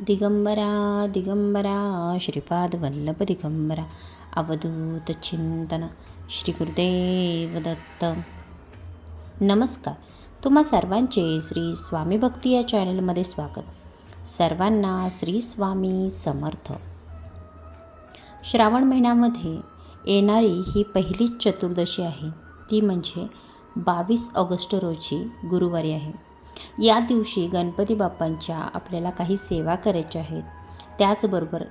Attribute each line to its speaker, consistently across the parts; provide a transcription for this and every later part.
Speaker 1: दिगंबरा दिगंबरा श्रीपाद वल्लभ दिगंबरा अवधूत चिंतन श्री गुरुदेव दत्त. नमस्कार तुम्हा सर्वांचे श्री स्वामी भक्ती या चॅनलमध्ये स्वागत. सर्वांना श्री स्वामी समर्थ. श्रावण महिन्यामध्ये येणारी ही पहिलीच चतुर्दशी आहे. ती म्हणजे बावीस ऑगस्ट रोजी गुरुवारी आहे. या दिवशी गणपती बाप्पांच्या आपल्याला काही सेवा करायच्या आहेत. त्याचबरोबर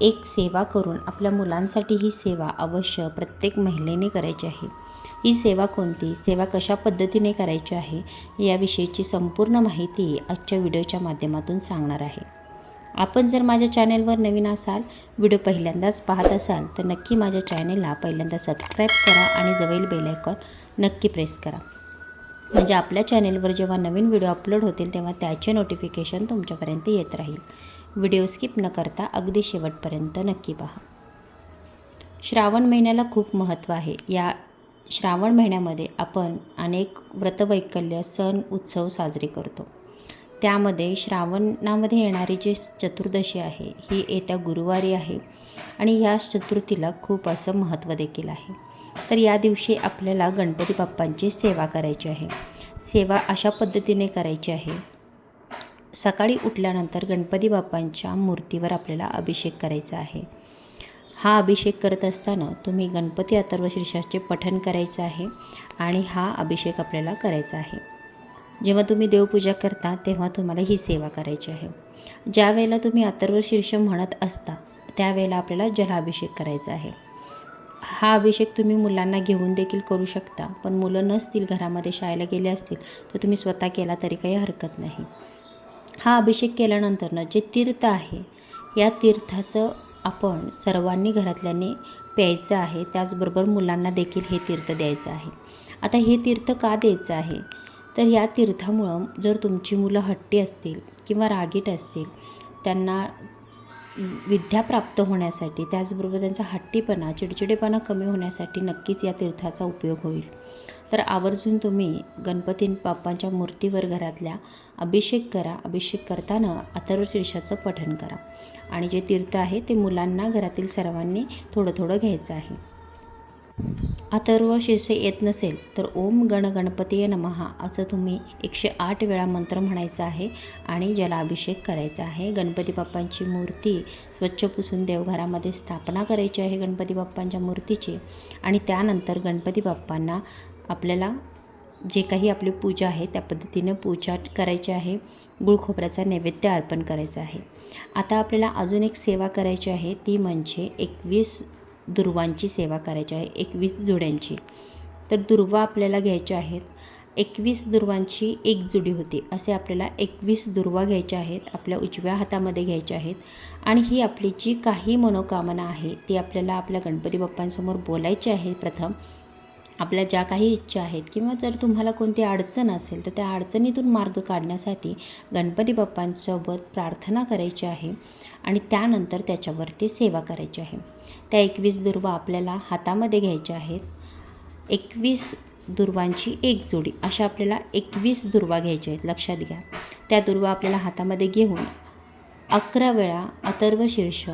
Speaker 1: एक सेवा करून आपल्या मुलांसाठी ही सेवा अवश्य प्रत्येक महिलेने करायची आहे. ही सेवा कोणती? सेवा कशा पद्धतीने करायची आहे? याविषयीची संपूर्ण माहिती आजच्या व्हिडिओच्या माध्यमातून सांगणार आहे. आपण जर माझ्या चॅनेलवर नवीन असाल व्हिडिओ पहिल्यांदाच पाहत असाल तर नक्की माझ्या चॅनेलला पहिल्यांदा सबस्क्राईब करा आणि जवळील बेलायकॉन नक्की प्रेस करा. म्हणजे आपल्या चॅनेलवर जेव्हा नवीन व्हिडिओ अपलोड होतील तेव्हा त्याचे नोटिफिकेशन तुमच्यापर्यंत येत राहील. व्हिडिओ स्किप न करता अगदी शेवटपर्यंत नक्की पहा. श्रावण महिन्याला खूप महत्त्व आहे. या श्रावण महिन्यामध्ये आपण अनेक व्रतवैकल्य सण उत्सव साजरे करतो. त्यामध्ये श्रावणामध्ये येणारी जी चतुर्दशी आहे ही येत्या गुरुवारी आहे आणि ह्या चतुर्थीला खूप असं महत्त्व देखील आहे. तर या दिवशी आपल्याला गणपती बाप्पांची सेवा करायची आहे. सेवा अशा पद्धतीने करायची आहे. सकाळी उठल्यानंतर गणपती बाप्पांच्या मूर्तीवर आपल्याला अभिषेक करायचा आहे. हा अभिषेक करत असताना तुम्ही गणपती अथर्व शीर्षाचे पठण करायचं आहे आणि हा अभिषेक आपल्याला करायचा आहे. जेव्हा तुम्ही देवपूजा करता तेव्हा तुम्हाला ही सेवा करायची आहे. ज्या वेळेला तुम्ही अथर्व शीर्ष म्हणत असता त्यावेळेला आपल्याला जलाभिषेक करायचा आहे. हा अभिषेक तुम्ही मुलांना घेऊन देखील करू शकता. पण मुलं नसतील घरामध्ये शाळेला गेले असतील तर तुम्ही स्वतः केला तरी काही हरकत नाही. हा अभिषेक केल्यानंतरनं जे तीर्थ आहे या तीर्थाचं आपण सर्वांनी घरातल्याने प्यायचं आहे त्याचबरोबर मुलांना देखील हे तीर्थ द्यायचं आहे. आता हे तीर्थ का द्यायचं आहे? तर या तीर्थामुळं जर तुमची मुलं हट्टी असतील किंवा रागीट असतील त्यांना विद्या प्राप्त होण्यासाठी त्याचबरोबर त्यांचा हट्टीपणा चिडचिडेपणा कमी होण्यासाठी नक्कीच या तीर्थाचा उपयोग होईल. तर आवर्जून तुम्ही गणपती बाप्पांच्या मूर्तीवर घरातल्या अभिषेक करा. अभिषेक करताना अथर्वशीर्षाचं पठण करा. आणि जे तीर्थ आहे ते मुलांना घरातील सर्वांनी थोडं थोडं घ्यायचं आहे. अथर्व शीर्ष येत नसेल तर ओम गण गणपतीय नमहा असं तुम्ही एकशे आठ वेळा मंत्र म्हणायचा आहे आणि जलाभिषेक करायचा आहे. गणपती बाप्पांची मूर्ती स्वच्छ पुसून देवघरामध्ये स्थापना करायची आहे गणपती बाप्पांच्या मूर्तीची. आणि त्यानंतर गणपती बाप्पांना आपल्याला जे काही आपली पूजा आहे त्या पद्धतीनं पूजा करायची आहे. गुळखोबऱ्याचा नैवेद्य अर्पण करायचा आहे. आता आपल्याला अजून एक सेवा करायची आहे. ती म्हणजे एकवीस दुर्वांची सेवा करायची आहे एकवीस जुड्यांची. तर दुर्वा आपल्याला घ्यायच्या आहेत. एकवीस दुर्वांची एक जुडी होती. असे आपल्याला एकवीस दुर्वा घ्यायच्या आहेत आपल्या उजव्या हातामध्ये घ्यायच्या आहेत. आणि ही आपली जी काही मनोकामना आहे ती आपल्याला आपल्या गणपती बाप्पांसमोर बोलायची आहे प्रथम. आपल्या ज्या काही इच्छा आहेत किंवा जर तुम्हाला कोणती अडचण असेल तर त्या अडचणीतून मार्ग काढण्यासाठी गणपती बाप्पांसोबत प्रार्थना करायची आहे. आणि त्यानंतर त्याच्यावरती सेवा करायची आहे. त्या एकवीस दुर्वा आपल्याला हातामध्ये घ्यायच्या आहेत. एकवीस दुर्वांची एक जोडी. अशा आपल्याला एकवीस दुर्वा घ्यायच्या आहेत. लक्षात घ्या. त्या दुर्वा आपल्याला हातामध्ये घेऊन अकरा वेळा अथर्व शीर्ष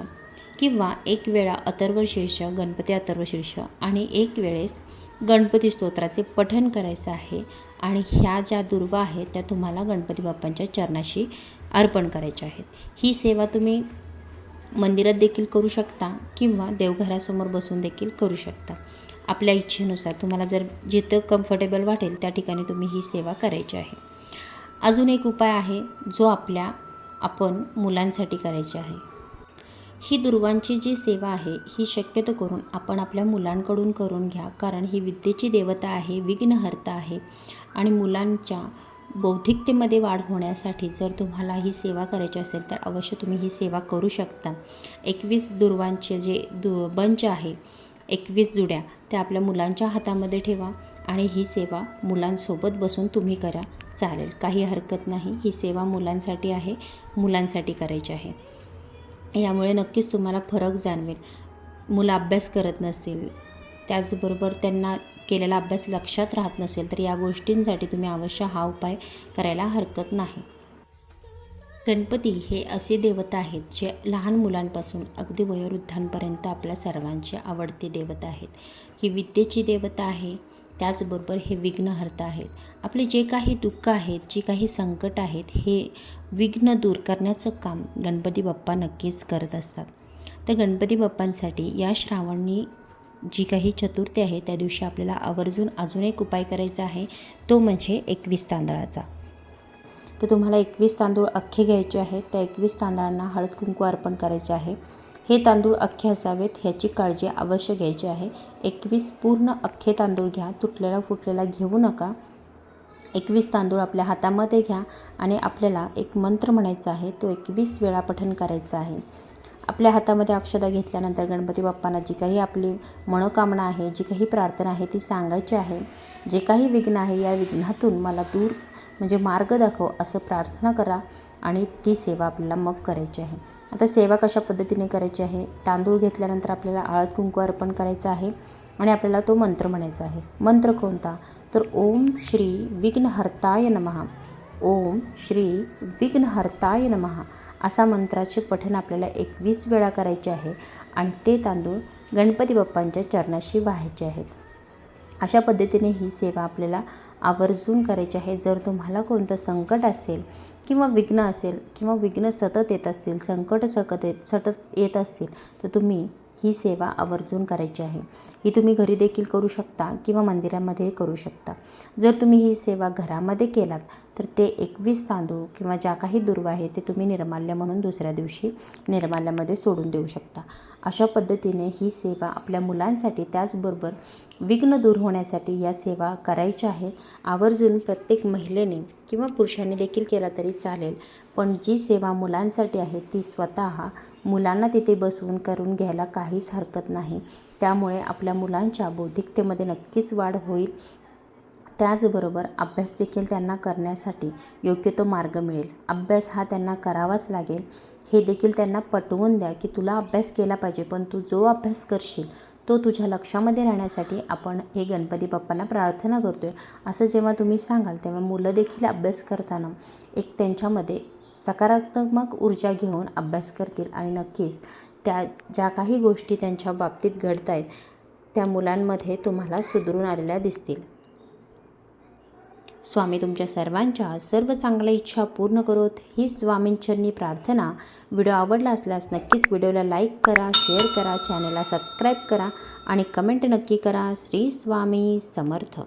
Speaker 1: किंवा एक वेळा अथर्व शीर्ष गणपती अथर्व शीर्ष आणि एक वेळेस गणपती स्तोत्राचे पठण करायचं आहे आणि ह्या ज्या दुर्वा आहेत त्या तुम्हाला गणपती बाप्पांच्या चरणाशी अर्पण करायच्या आहेत. ही सेवा तुम्ही मंदिरात देखील करू शकता किंवा देवघरासमोर बसून देखील करू शकता. आपल्या इच्छेनुसार तुम्हाला जर जिथं कम्फर्टेबल वाटेल त्या ठिकाणी तुम्ही ही सेवा करायची आहे. अजून एक उपाय आहे जो आपल्या आपण मुलांसाठी करायची आहे. ही दुर्वांची जी सेवा आहे ही शक्यतो करून आपण आपल्या मुलांकडून करून घ्या. कारण ही विद्येची देवता आहे विघ्नहर्ता आहे आणि मुलांच्या बौद्धिकतेमध्ये वाढ होण्यासाठी जर तुम्हाला ही सेवा करायची असेल तर अवश्य तुम्ही ही सेवा करू शकता. एकवीस दुर्वांचे जे दु बंच आहे एकवीस जुड्या त्या आपल्या मुलांच्या हातामध्ये ठेवा आणि ही सेवा मुलांसोबत बसून तुम्ही करा. चालेल काही हरकत नाही. ही सेवा मुलांसाठी आहे मुलांसाठी करायची आहे. यामुळे नक्कीच तुम्हाला फरक जाणवेल. मुलं अभ्यास करत नसतील त्याचबरोबर त्यांना केलेला अभ्यास लक्षात राहत नसेल तर या गोष्टींसाठी तुम्ही अवश्य हा उपाय करायला हरकत नाही. गणपती हे असे देवता आहेत जे लहान मुलांपासून अगदी वयोवृद्धांपर्यंत आपल्या सर्वांचे आवडते देवता आहेत. ही विद्येची देवता आहे त्याचबरोबर हे विघ्नहर्ता आहेत. आपले जे काही दुःख आहेत जी काही संकट आहेत हे विघ्न दूर करण्याचं काम गणपती बाप्पा नक्कीच करत असतात. तर गणपती बाप्पांसाठी या श्रावणी जी काही चतुर्थी आहे त्या दिवशी आपल्याला आवर्जून अजून एक उपाय करायचा आहे तो म्हणजे एकवीस तांदळाचा. तर तुम्हाला एकवीस तांदूळ अख्खे घ्यायचे आहेत त्या एकवीस तांदळांना हळद कुंकू अर्पण करायचे आहे. हे तांदूळ अख्खे असावेत ह्याची काळजी अवश्य घ्यायची आहे. एकवीस पूर्ण अख्खे तांदूळ घ्या तुटलेला फुटलेला घेऊ नका. एकवीस तांदूळ आपल्या हातामध्ये घ्या आणि आपल्याला एक मंत्र म्हणायचा आहे तो एकवीस वेळा पठण करायचा आहे. आपल्या हातामध्ये अक्षता घेतल्यानंतर गणपती बाप्पांना जी काही आपली मनोकामना आहे जी काही प्रार्थना आहे ती सांगायची आहे. जे काही विघ्न आहे या विघ्नातून मला दूर म्हणजे मार्ग दाखव असं प्रार्थना करा आणि ती सेवा आपल्याला मग करायची आहे. आता सेवा कशा पद्धतीने करायची आहे? तांदूळ घेतल्यानंतर आपल्याला आळद कुंकू अर्पण करायचं आहे आणि आपल्याला तो मंत्र म्हणायचा आहे. मंत्र कोणता? तर ओम श्री विघ्नहर्ताय नमः. ओम श्री विघ्नहर्ताय नमः. असा मंत्राचे पठण आपल्याला एकवीस वेळा करायचे आहे आणि ते तांदूळ गणपती बाप्पांच्या चरणाशी व्हायचे आहेत. अशा पद्धतीने ही सेवा आपल्याला आवर्जून करायची आहे. जर तुम्हाला कोणतं संकट असेल किंवा विघ्न असेल किंवा विघ्न सतत येत असतील संकट सकत येत सतत येत असतील तर तुम्ही ही सेवा आवर्जून करायची आहे. ही तुम्ही घरी देखील करू शकता किंवा मंदिरामध्ये करू शकता. जर तुम्ही ही सेवा घरामध्ये केलात तर ते एकवीस तांदूळ किंवा ज्या काही दुर्वा आहे ते तुम्ही निर्माल्य म्हणून दुसऱ्या दिवशी निर्माल्यामध्ये सोडून देऊ शकता. अशा पद्धतीने ही सेवा आपल्या मुलांसाठी त्याचबरोबर विघ्न दूर होण्यासाठी या सेवा करायच्या आहेत आवर्जून प्रत्येक महिलेने किंवा पुरुषांनी देखील केला तरी चालेल पण जी सेवा मुलांसाठी आहे ती स्वतः मुलांना तिथे बसवून करून घ्यायला काहीच हरकत नाही. त्यामुळे आपल्या मुलांच्या बौद्धिकतेमध्ये नक्कीच वाढ होईल. त्याचबरोबर अभ्यास देखील त्यांना करण्यासाठी योग्य तो मार्ग मिळेल. अभ्यास हा त्यांना करावाच लागेल. हे देखील त्यांना पटवून द्या की तुला अभ्यास केला पाहिजे पण तू जो अभ्यास करशील तो तुझ्या लक्षामध्ये राहण्यासाठी आपण हे गणपती बाप्पांना प्रार्थना करतो आहे असं जेव्हा तुम्ही सांगाल तेव्हा मुलं देखील अभ्यास करताना एक त्यांच्यामध्ये सकारात्मक ऊर्जा घेऊन अभ्यास करतील आणि नक्कीच त्या ज्या काही गोष्टी त्यांच्या बाबतीत घडत आहेत त्या मुलांमध्ये तुम्हाला सुधरून आलेल्या दिसतील. स्वामी तुमच्या सर्वांच्या सर्व चांगल्या इच्छा पूर्ण करोत. ही स्वामींचरणी प्रार्थना व्हिडिओ आवडला असल्यास नक्कीच व्हिडिओला लाईक करा शेअर करा चॅनलला सबस्क्राईब करा आणि कमेंट नक्की करा. श्री स्वामी समर्थ.